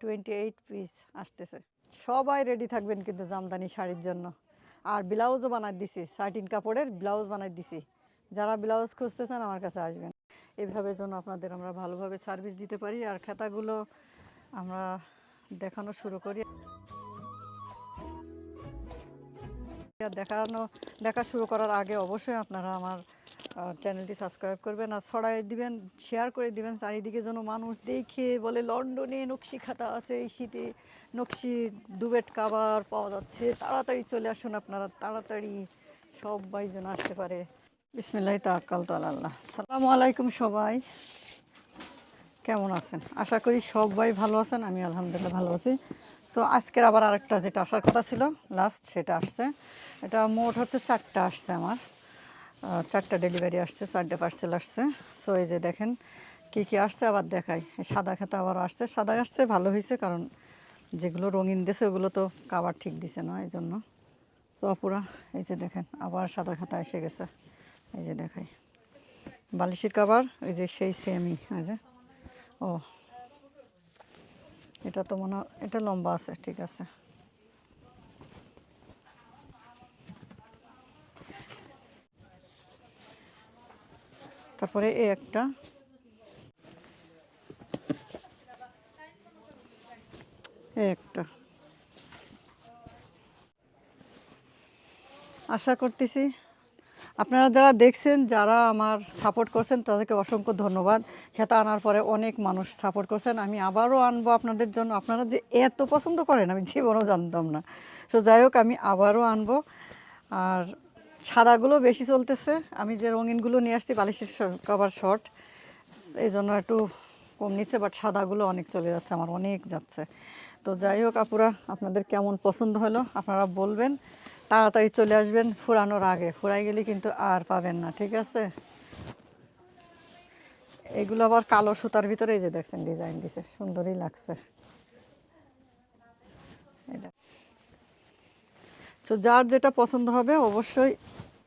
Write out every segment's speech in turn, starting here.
Twenty eight piece আসতেছে। সবাই ready থাকবেন কিন্তু জামদানি শাড়ির জন্য। আর ব্লাউজও বানাই দিছি সার্টিন কাপড়ের ব্লাউজ বানাই দিছি। যারা ব্লাউজ খুঁজতেছেন আমার কাছে আসবেন। এভাবে যেন আপনাদের আমরা ভালোভাবে সার্ভিস দিতে পারি আর খাতাগুলো আমরা দেখানো শুরু করি। দেখানো, দেখা শুরু করার আগে অবশ্যই আপনারা আমার চ্যানেলটি সাবস্ক্রাইব করবেন আর ছড়াই দিবেন শেয়ার করে দিবেন। চারিদিকে যেন মানুষ দেখে বলে, লন্ডনে নকশি খাতা আছে, এই শীতে নকশি দুবেট কাবার পাওয়া যাচ্ছে। তাড়াতাড়ি চলে আসুন আপনারা, তাড়াতাড়ি সবাই যেন আসতে পারে। বিসমিল্লাহ তাকাল আল্লাহ। সালামু আলাইকুম সবাই। কেমন আছেন? আশা করি সবাই ভালো আছেন, আমি আলহামদুলিল্লাহ ভালো আছি। সো আজকের আবার আরেকটা যেটা আসার কথা ছিল লাস্ট সেটা আসছে। এটা মোট হচ্ছে চারটা আসছে আমার। চারটা ডেলিভারি আসছে, চারটে পার্সেল আসছে। সো এই যে দেখেন, কি কি আসছে আবার দেখাই। সাদা খাতা আবার আসছে। সাদা আসছে, ভালো হয়েছে, কারণ যেগুলো রঙিন দিছে, ওগুলো তো কাবার ঠিক দিছে না, এই জন্য। সো অপুরা এই যে দেখেন, আবার সাদা খাতা এসে গেছে। এই যে দেখাই। বালিশের কাবার ওই যে সেই সেমই এই যে। ও, এটা তো মনে এটা লম্বা আছে, ঠিক আছে। তারপরে এই একটা। একটা। আশা করতেছি আপনারা যারা দেখছেন, যারা আমার সাপোর্ট করছেন, তাদেরকে অসংখ্য ধন্যবাদ। খেতা আনার পরে অনেক মানুষ সাপোর্ট করছেন। আমি আবারও আনব আপনাদের জন্য। আপনারা যে এত পছন্দ করেন, আমি জীবনও জানতাম না। তো যাই হোক, আমি আবারও আনব। আর সাদাগুলো বেশি চলতেছে। আমি যে রঙিনগুলো নিয়ে আসছি, বালিশের কভার শর্ট এই জন্য একটু কম নিচ্ছে বাট সাদাগুলো অনেক চলে যাচ্ছে, আমার অনেক যাচ্ছে। তো যাই হোক, আপুরা, আপনাদের কেমন পছন্দ হলো, আপনারা বলবেন। তাড়াতাড়ি চলে আসবেন, ফুরানোর আগে। ফুরাই গেলে কিন্তু আর পাবেন না, ঠিক আছে? এগুলো আবার কালো সুতার ভিতরে, এই যে দেখছেন ডিজাইন দিছে, সুন্দরই লাগছে। তো যার যেটা পছন্দ হবে, অবশ্যই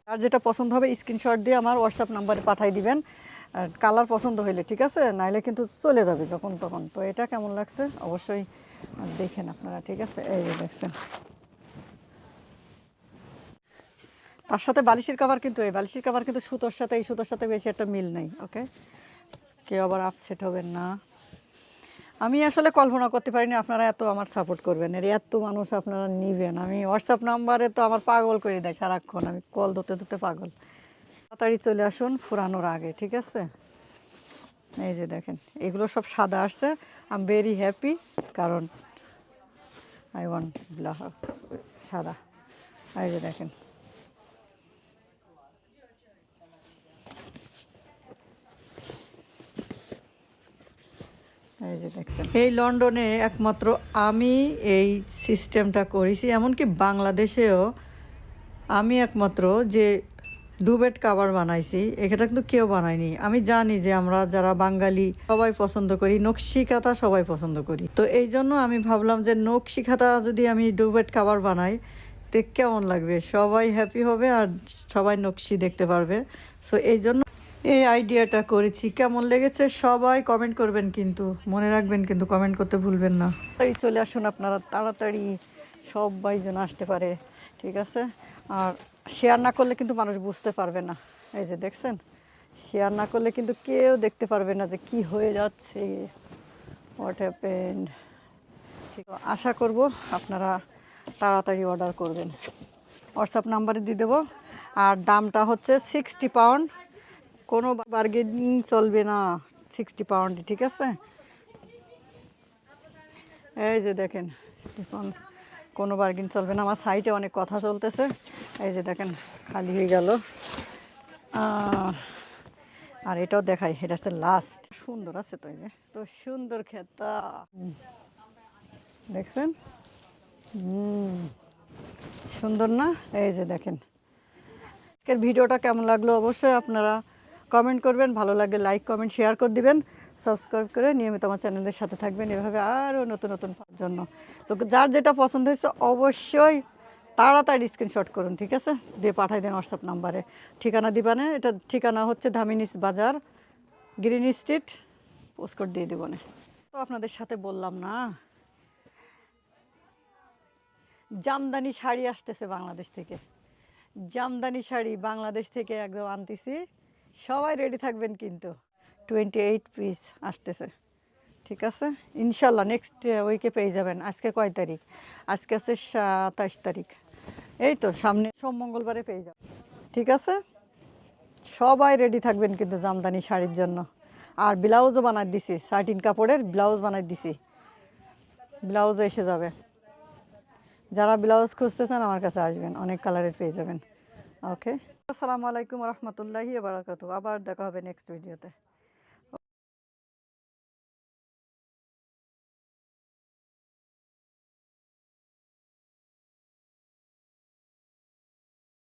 যার যেটা পছন্দ হবে স্ক্রিনশট দিয়ে আমার হোয়াটসঅ্যাপ নাম্বারে পাঠিয়ে দিবেন। আর কালার পছন্দ হইলে, ঠিক আছে? নাইলে কিন্তু চলে যাবে যখন তখন। তো এটা কেমন লাগছে? অবশ্যই দেখেন আপনারা, ঠিক আছে? এই দেখছেন। তার সাথে বালিশের কাভার কিন্তু, এই বালিশের কাভার কিন্তু সুতোর সাথে, এই সুতোর সাথে বেশি একটা মিল নেই ওকে কেউ আবার আপসেট হবেন না। আমি আসলে কল্পনা করতে পারিনি আপনারা এত আমার সাপোর্ট করবেন। এর এত মানুষ আপনারা নিবেন। আমি হোয়াটসঅ্যাপ নাম্বারে তো আমার পাগল করে দেয় সারাক্ষণ। আমি কল ধরতে ধরতে পাগল। তাড়াতাড়ি চলে আসুন ফুরানোর আগে, ঠিক আছে? এই যে দেখেন, এগুলো সব সাদা আসছে। আই এম ভেরি হ্যাপি কারণ আই ওয়ান্ট সাদা। এই যে দেখেন। এই লন্ডনে একমাত্র আমি এই সিস্টেমটা করেছি, এমনকি বাংলাদেশেও আমি একমাত্র যে ডুবেট কাভার বানাইছি এটা কিন্তু কেউ বানায়নি। আমি জানি যে আমরা যারা বাঙালি সবাই পছন্দ করি, নকশি খাতা সবাই পছন্দ করি। তো এই জন্য আমি ভাবলাম যে নকশি খাতা যদি আমি ডুবেট কাভার বানাই, তে কেমন লাগবে? সবাই হ্যাপি হবে আর সবাই নকশি দেখতে পারবে। সো এই জন্য এই আইডিয়াটা করেছি। কেমন লেগেছে? সবাই কমেন্ট করবেন কিন্তু। মনে রাখবেন কিন্তু কমেন্ট করতে ভুলবেন না। তাড়াতাড়ি চলে আসুন আপনারা, তাড়াতাড়ি সবাই যেন আসতে পারে, ঠিক আছে? আর শেয়ার না করলে কিন্তু মানুষ বুঝতে পারবে না। এই যে দেখছেন? শেয়ার না করলে কিন্তু কেউ দেখতে পারবে না যে কি হয়ে যাচ্ছে। হোয়াট হ্যাপেন ঠিক আশা করব আপনারা তাড়াতাড়ি অর্ডার করবেন। হোয়াটসঅ্যাপ নাম্বারে দিয়ে দেবো। আর দামটা হচ্ছে সিক্সটি পাউন্ড কোনো বার্গেনিং চলবে না সিক্সটি পাউন্ড ঠিক আছে? এই যে দেখেন 60 কোনো বার্গেন চলবে না, আমার সাইটে অনেক কথা চলতেছে। এই যে দেখেন, খালি হয়ে গেল। আর এটাও দেখাই, এটা হচ্ছে লাস্ট সুন্দর আছে তো যে, তো সুন্দর খেতা। দেখছেন? সুন্দর না? এই যে দেখেন, আজকের ভিডিওটা কেমন লাগল? অবশ্যই আপনারা কমেন্ট করবেন, ভালো লাগলে লাইক কমেন্ট শেয়ার করে দিবেন সাবস্ক্রাইব করে নিয়মিত আমার চ্যানেলের সাথে থাকবেন এভাবে আরও নতুন নতুন পাওয়ার জন্য। তো যার যেটা পছন্দ হয়েছে অবশ্যই তাড়াতাড়ি স্ক্রিনশট করুন, ঠিক আছে? দিয়ে পাঠাই দেন হোয়াটসঅ্যাপ নাম্বারে ঠিকানা দিবানে এটা ঠিকানা হচ্ছে ধামিনিস বাজার গ্রিন স্ট্রিট পোস্টকোড দিয়ে দেবো না। তো আপনাদের সাথে বললাম না, জামদানি শাড়ি আসতেছে বাংলাদেশ থেকে। জামদানি শাড়ি বাংলাদেশ থেকে একদম আনতেছি। সবাই রেডি থাকবেন কিন্তু। টোয়েন্টি এইট পিস আসতেছে। ঠিক আছে? ইনশাল্লাহ নেক্সট উইকে পেয়ে যাবেন। আজকে কয় তারিখ? আজকে আছে সাতাশ তারিখ। এই তো সামনে সোম মঙ্গলবারে পেয়ে যাবেন। ঠিক আছে? সবাই রেডি থাকবেন কিন্তু জামদানি শাড়ির জন্য। আর ব্লাউজও বানাই দিছি সার্টিন কাপড়ের ব্লাউজ বানাই দিছি। ব্লাউজও এসে যাবে। যারা ব্লাউজ খুঁজতেছেন আমার কাছে আসবেন, অনেক কালারের পেয়ে যাবেন। ওকে আসসালামু আলাইকুম রহমতুল্লাহি বারাকাতু আবার দেখা হবে নেক্সট ভিডিওতে